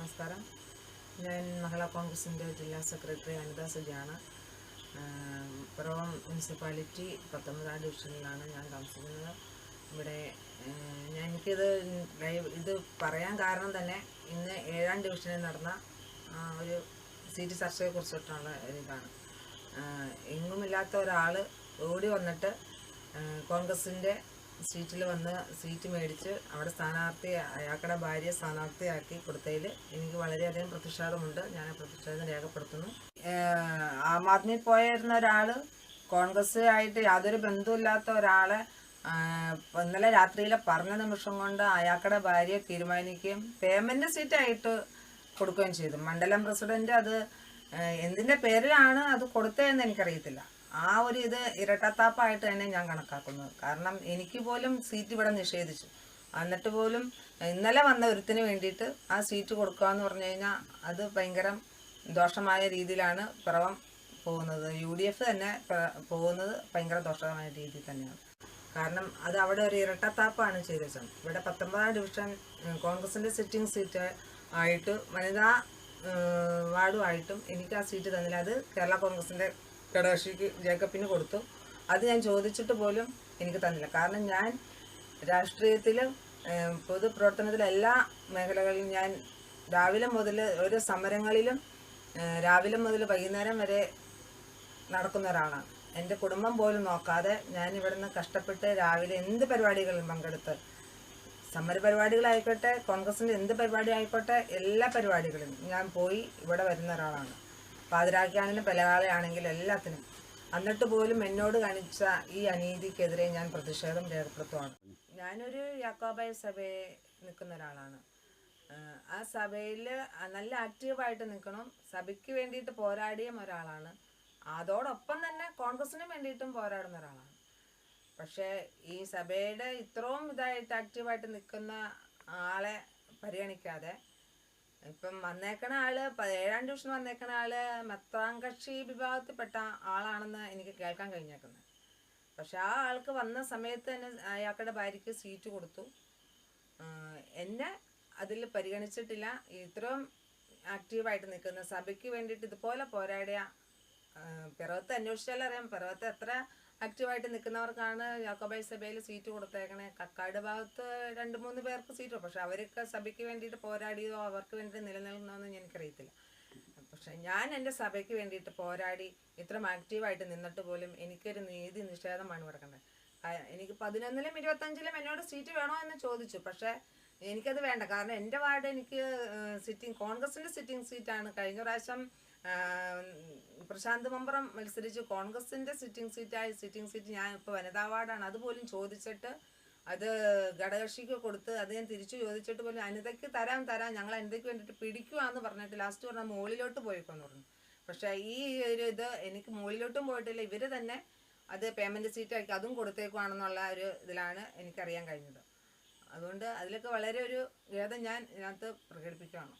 നമസ്കാരം. ഞാൻ മഹിളാ കോൺഗ്രസിന്റെ ജില്ലാ സെക്രട്ടറി അനിത സജിയാണ് പിറവം മുനിസിപ്പാലിറ്റി പത്തൊമ്പതാം ഡിവിഷനിലാണ് ഞാൻ താമസിക്കുന്നത്. ഇവിടെ ഞാൻ എനിക്കിത് ഇത് പറയാൻ കാരണം തന്നെ ഇന്ന് ഏഴാം ഡിവിഷനിൽ നടന്ന ഒരു സീറ്റ് ചർച്ചയെ കുറിച്ചിട്ടുള്ള ഒരു ഇതാണ് എങ്ങുമില്ലാത്ത ഒരാൾ ഓടി വന്നിട്ട് കോൺഗ്രസിന്റെ സീറ്റിൽ വന്ന് സീറ്റ് മേടിച്ച് അവിടെ സ്ഥാനാർത്ഥി അയാളുടെ ഭാര്യയെ സ്ഥാനാർത്ഥിയാക്കി കൊടുത്തതിൽ എനിക്ക് വളരെയധികം പ്രതിഷേധമുണ്ട്. ഞാൻ പ്രതിഷേധം രേഖപ്പെടുത്തുന്നു. ആം ആദ്മി പോയിരുന്ന ഒരാൾ കോൺഗ്രസ് ആയിട്ട് യാതൊരു ബന്ധവുമില്ലാത്ത ഒരാളെ ഇന്നലെ രാത്രിയിലെ പറഞ്ഞ നിമിഷം കൊണ്ട് അയാളുടെ ഭാര്യയെ തീരുമാനിക്കുകയും പേയ്മെന്റ് സീറ്റായിട്ട് കൊടുക്കുകയും ചെയ്തു. മണ്ഡലം പ്രസിഡന്റ് അത് എന്തിന്റെ പേരിലാണ് അത് കൊടുത്തതെന്ന് എനിക്കറിയത്തില്ല. ആ ഒരു ഇത് ഇരട്ടത്താപ്പായിട്ട് തന്നെ ഞാൻ കണക്കാക്കുന്നത് കാരണം എനിക്ക് പോലും സീറ്റ് ഇവിടെ നിഷേധിച്ചു. എന്നിട്ട് പോലും ഇന്നലെ വന്ന ഒരുത്തിന് വേണ്ടിയിട്ട് ആ സീറ്റ് കൊടുക്കുക എന്ന് പറഞ്ഞു കഴിഞ്ഞാൽ അത് ഭയങ്കര ദോഷമായ രീതിയിലാണ് പിറവം പോകുന്നത്. യു ഡി എഫ് തന്നെ പോകുന്നത് ഭയങ്കര ദോഷമായ രീതിയിൽ തന്നെയാണ്. കാരണം അത് അവിടെ ഒരു ഇരട്ടത്താപ്പാണ് ചെയ്തത്. ഇവിടെ പത്തൊമ്പതാം ഡിവിഷൻ കോൺഗ്രസിന്റെ സിറ്റിംഗ് സീറ്റ് ആയിട്ട് വനിതാ വാർഡുമായിട്ടും എനിക്ക് ആ സീറ്റ് തന്നില്ല. അത് കേരള കോൺഗ്രസിന്റെ ഘടകകക്ഷിക്ക് ജേക്കബിന് കൊടുത്തു. അത് ഞാൻ ചോദിച്ചിട്ട് പോലും എനിക്ക് തന്നില്ല. കാരണം ഞാൻ രാഷ്ട്രീയത്തിൽ പൊതുപ്രവർത്തനത്തിലെ എല്ലാ മേഖലകളിലും ഞാൻ രാവിലെ മുതൽ ഒരു സമരങ്ങളിലും രാവിലെ മുതൽ വൈകുന്നേരം വരെ നടക്കുന്ന ഒരാളാണ്. എന്റെ കുടുംബം പോലും നോക്കാതെ ഞാൻ ഇവിടുന്ന് കഷ്ടപ്പെട്ട് രാവിലെ എന്ത് പരിപാടികളിലും പങ്കെടുത്ത് സമര പരിപാടികളായിക്കോട്ടെ കോൺഗ്രസിന്റെ എന്ത് പരിപാടി ആയിക്കോട്ടെ എല്ലാ പരിപാടികളിലും ഞാൻ പോയി ഇവിടെ വരുന്ന ഒരാളാണ്. പാതിരാക്കിയാണെങ്കിലും പലകാളയാണെങ്കിലും എല്ലാത്തിനും. എന്നിട്ട് പോലും എന്നോട് കാണിച്ച ഈ അനീതിക്കെതിരെ ഞാൻ പ്രതിഷേധം രേഖപ്പെടുത്തുവാണ്. ഞാനൊരു യാക്കോബായ സഭയെ നിൽക്കുന്ന ഒരാളാണ്. ആ സഭയിൽ നല്ല ആക്റ്റീവായിട്ട് നിൽക്കണം. സഭയ്ക്ക് വേണ്ടിയിട്ട് പോരാടിയ ഒരാളാണ്. അതോടൊപ്പം തന്നെ കോൺഗ്രസിന് വേണ്ടിയിട്ടും പോരാടുന്ന ഒരാളാണ്. പക്ഷേ ഈ സഭയുടെ ഇത്രയും ഇതായിട്ട് ആക്റ്റീവായിട്ട് നിൽക്കുന്ന ആളെ പരിഗണിക്കാതെ ഇപ്പം വന്നേക്കണ ആൾ ഏഴാം ഡിവിഷൻ വന്നേക്കണ ആൾ മെത്താം കക്ഷി വിഭാഗത്തിൽപ്പെട്ട ആളാണെന്ന് എനിക്ക് കേൾക്കാൻ കഴിഞ്ഞേക്കുന്നത്. പക്ഷെ ആ ആൾക്ക് വന്ന സമയത്ത് തന്നെ അയാളുടെ ഭാര്യയ്ക്ക് സീറ്റ് കൊടുത്തു. എന്നെ അതിൽ പരിഗണിച്ചിട്ടില്ല. ഇത്രയും ആക്റ്റീവായിട്ട് നിൽക്കുന്ന സഭയ്ക്ക് വേണ്ടിയിട്ട് ഇതുപോലെ പോരാടിയ പിറവത്ത് അന്വേഷിച്ചാൽ അറിയാം. പിറവത്ത് എത്ര ആക്റ്റീവായിട്ട് നിൽക്കുന്നവർക്കാണ് യാക്കോബായ് സഭയിൽ സീറ്റ് കൊടുത്തേക്കണേ. കക്കാട് ഭാഗത്ത് രണ്ട് മൂന്ന് പേർക്ക് സീറ്റ് പക്ഷെ അവരൊക്കെ സഭയ്ക്ക് വേണ്ടിയിട്ട് പോരാടിയതോ അവർക്ക് വേണ്ടി നിലനിൽക്കുന്നതെന്ന് എനിക്കറിയത്തില്ല. പക്ഷെ ഞാൻ എന്റെ സഭയ്ക്ക് വേണ്ടിയിട്ട് പോരാടി ഇത്രയും ആക്റ്റീവായിട്ട് നിന്നിട്ട് പോലും എനിക്കൊരു നീതി നിഷേധമാണ് കിടക്കുന്നത് എനിക്ക് പതിനൊന്നിലും ഇരുപത്തഞ്ചിലും എന്നോട് സീറ്റ് വേണോ എന്ന് ചോദിച്ചു. പക്ഷേ എനിക്കത് വേണ്ട. കാരണം എന്റെ വാർഡ് എനിക്ക് സിറ്റിംഗ് കോൺഗ്രസിന്റെ സിറ്റിംഗ് സീറ്റാണ് കഴിഞ്ഞ പ്രാവശ്യം പ്രശാന്ത് മമ്പറം മത്സരിച്ച്. കോൺഗ്രസിന്റെ സിറ്റിംഗ് സീറ്റായി സിറ്റിംഗ് സീറ്റ് ഞാൻ ഇപ്പോൾ വനിതാ വാർഡാണ്. അതുപോലും ചോദിച്ചിട്ട് അത് ഘടകകക്ഷിക്ക് കൊടുത്ത് അത് ഞാൻ തിരിച്ചു ചോദിച്ചിട്ട് പോലും അനിതയ്ക്ക് തരാം തരാം. ഞങ്ങൾ അനിതയ്ക്ക് വേണ്ടിയിട്ട് പിടിക്കുവാന്ന് പറഞ്ഞിട്ട് ലാസ്റ്റ് പറഞ്ഞാൽ മുകളിലോട്ട് പോയിക്കോന്ന് പറഞ്ഞു. പക്ഷേ ഈ ഒരു ഇത് എനിക്ക് മുകളിലോട്ടും പോയിട്ടില്ല. ഇവർ തന്നെ അത് പേയ്മെന്റ് സീറ്റാക്കി അതും കൊടുത്തേക്കുവാണെന്നുള്ള ഒരു ഇതിലാണ് എനിക്കറിയാൻ കഴിഞ്ഞത്. അതുകൊണ്ട് അതിലൊക്കെ വളരെ ഒരു ഖേദം ഞാൻ ഇതിനകത്ത് പ്രകടിപ്പിക്കുകയാണ്.